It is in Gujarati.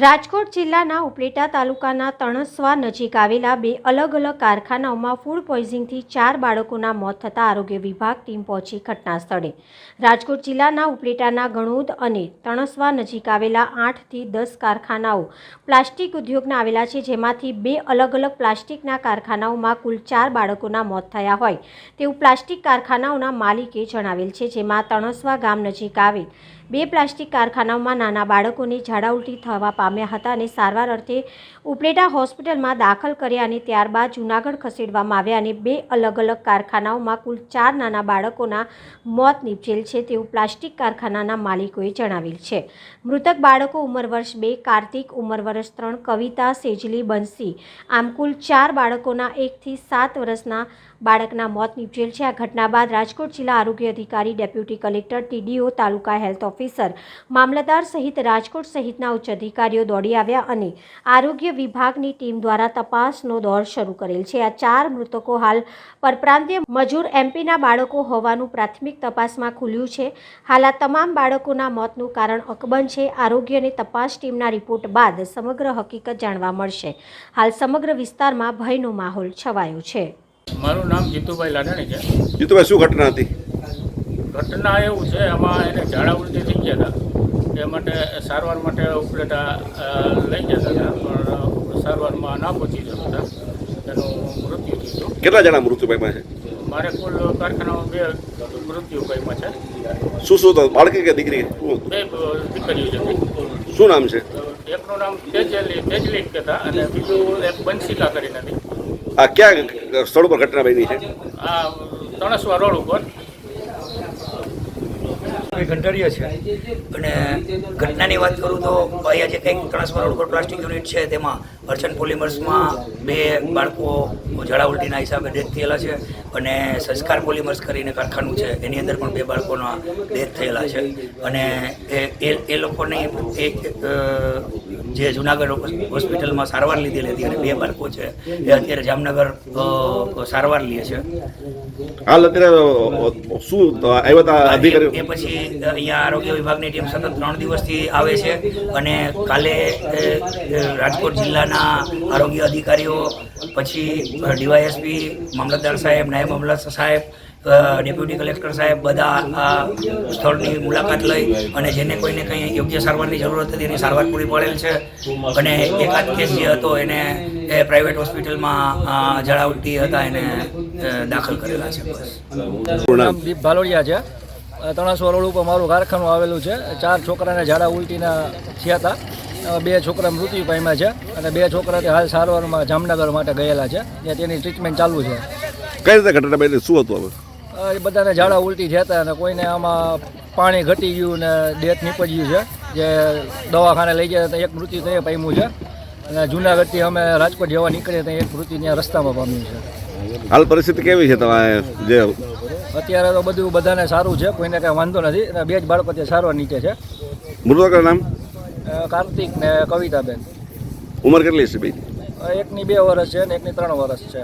રાજકોટ જિલ્લાના ઉપલેટા તાલુકાના તણસવા નજીક આવેલા બે અલગ અલગ કારખાનાઓમાં ફૂડ પોઈઝિંગથી ચાર બાળકોના મોત થતાં આરોગ્ય વિભાગ ટીમ પહોંચી ઘટના સ્થળે. રાજકોટ જિલ્લાના ઉપલેટાના ગણોદ અને તણસવા નજીક આવેલા આઠથી દસ કારખાનાઓ પ્લાસ્ટિક ઉદ્યોગના આવેલા છે, જેમાંથી બે અલગ અલગ પ્લાસ્ટિકના કારખાનાઓમાં કુલ ચાર બાળકોના મોત થયા હોય. તેવું પ્લાસ્ટિક કારખાનાઓના માલિકે જણાવેલ છે, જેમાં તણસવા ગામ નજીક આવેલ બે પ્લાસ્ટિક કારખાનાઓમાં નાના બાળકોને ઝાડા ઉલટી થવા પામ્યા હતા અને સારવાર અર્થે ઉપલેટા હોસ્પિટલમાં દાખલ કર્યા અને ત્યારબાદ જૂનાગઢ ખસેડવામાં આવ્યા અને બે અલગ અલગ કારખાનાઓમાં કુલ ચાર નાના બાળકોના મોત નીપજેલ છે તેવું પ્લાસ્ટિક કારખાનાના માલિકોએ જણાવેલ છે. મૃતક બાળકો ઉંમર વર્ષ બે, કાર્તિક ઉંમર વર્ષ ત્રણ, કવિતા, સેજલી, બંસી આમ કુલ ચાર બાળકોના એકથી સાત વર્ષના બાળકના મોત નીપજેલ છે. આ ઘટના બાદ રાજકોટ જિલ્લા આરોગ્ય અધિકારી, deputy collector, TDO, taluka health officer, મામલતદાર સહિત રાજકોટ સહિતના ઉચ્ચ અધિકારીઓ દોડી આવ્યા અને આરોગ્ય વિભાગની ટીમ દ્વારા તપાસનો દોર શરૂ કરેલ છે. આ ચાર મૃતકો હાલ પરપ્રાંતીય મજૂર એમપીના બાળકો હોવાનું પ્રાથમિક તપાસમાં ખુલ્યું છે. હાલ આ તમામ બાળકોના મોતનું કારણ અકબંધ છે. આરોગ્યની તપાસ ટીમના રિપોર્ટ બાદ સમગ્ર હકીકત જાણવા મળશે. હાલ સમગ્ર વિસ્તારમાં ભયનો માહોલ છવાયો છે. મારું નામ જીતુભાઈ લાડાણી છે. જીતુભાઈ શું ઘટના હતી? ઘટના એવું છે એમાં એને ઝાડા ઉલટી થઈ ગયા હતા. એ માટે સારવાર માટે ઉપલેટા લઈ જતા હતા પણ સારવારમાં ના પહોંચી હતા. એનું મૃત્યુ થયું. કેટલા જણા મૃત્યુ પામ્યા છે? મારે કુલ કારખાનામાં બે મૃત્યુ પામ્યા છે. શું શું બાળકી કે દીકરી? બે દીકરીઓ છે શું નામ છે? એકનું નામ તેજલી તેજલી કહેતા અને બીજું એક બંશીકા કરીને હતી. આ ક્યાં સ્થળ ઉપર ઘટના બની છે? આ તણસવા રોડ ઉપર. ગંઢારીયા છે. અને ઘટનાની વાત કરું તો અહીંયા જે કંઈક ત્રણસો રોડ ઉપર પ્લાસ્ટિક યુનિટ છે તેમાં અર્ચન પોલિમર્સમાં બે બાળકો ઝાડા ઉલટીના હિસાબે ડેથ થયેલા છે અને સંસ્કાર પોલિમર્સ કરીને કારખાનું છે એની અંદર પણ બે બાળકોના ડેથ થયેલા છે. અને એ એ- લોકોને એક જે જુનાગઢ હોસ્પિટલમાં સારવાર લીધેલી હતી અને બે બાળકો છે એ અત્યારે જામનગર સારવાર લે છે. હાલ અત્યારે શું આવ્યા હતા એ પછી અહીંયા આરોગ્ય વિભાગની ટીમ સતત ત્રણ દિવસથી આવે છે અને કાલે રાજકોટ જિલ્લાના આરોગ્ય અધિકારીઓ પછી ડીવાયએસપી મામલતદાર સાહેબ નાયબ મામલતદાર સાહેબ ડેપ્યુટી કલેક્ટર સાહેબ બધા આ સ્થળની મુલાકાત લઈ અને જેને કોઈને કંઈ યોગ્ય સારવારની જરૂરત હતી એની સારવાર પૂરી પડેલ છે. અને એકાદ કેસ જે હતો એને એ પ્રાઇવેટ હોસ્પિટલમાં અ, હતા એને દાખલ કરેલા છે. બસ પૂરું નામ નામ દીપ ભાલોડિયા છે. તણાસવા રોડ ઉપર મારું કારખાનું આવેલું છે. ચાર છોકરાને ઝાડા ઉલટીના થયા હતા. બે છોકરા મૃત્યુ પામ્યા છે અને બે છોકરા તે હાલ સારવારમાં જામનગર માટે ગયેલા છે. ત્યાં તેની ટ્રીટમેન્ટ ચાલુ છે. કઈ રીતે ઘટના બની? શું હતું હવે? બધાને ઝાડા ઉલટી થયા હતા અને કોઈને આમાં પાણી ઘટી ગયું ને ડેથ નીપજ્યું છે. જે દવાખાને લઈ ગયા ત્યાં એક મૃત્યુ ત્યાં પામ્યું છે. અને જુનાગઢથી અમે રાજકોટ જવા નીકળ્યા ત્યાં એક મૃત્યુ ત્યાં રસ્તામાં પામ્યું છે. હાલ પરિસ્થિતિ કેવી છે તમારે? જે અત્યારે તો બધું બધાને સારું છે કોઈને કાંઈ વાંધો નથી. અને બે જ બાળકો ત્યાં સારવાર નીચે છે. મૃતકનું નામ? કાર્તિક ને કવિતાબેન. ઉંમર કેટલી છે એકની બે વર્ષ છે ને એકની ત્રણ વર્ષ છે.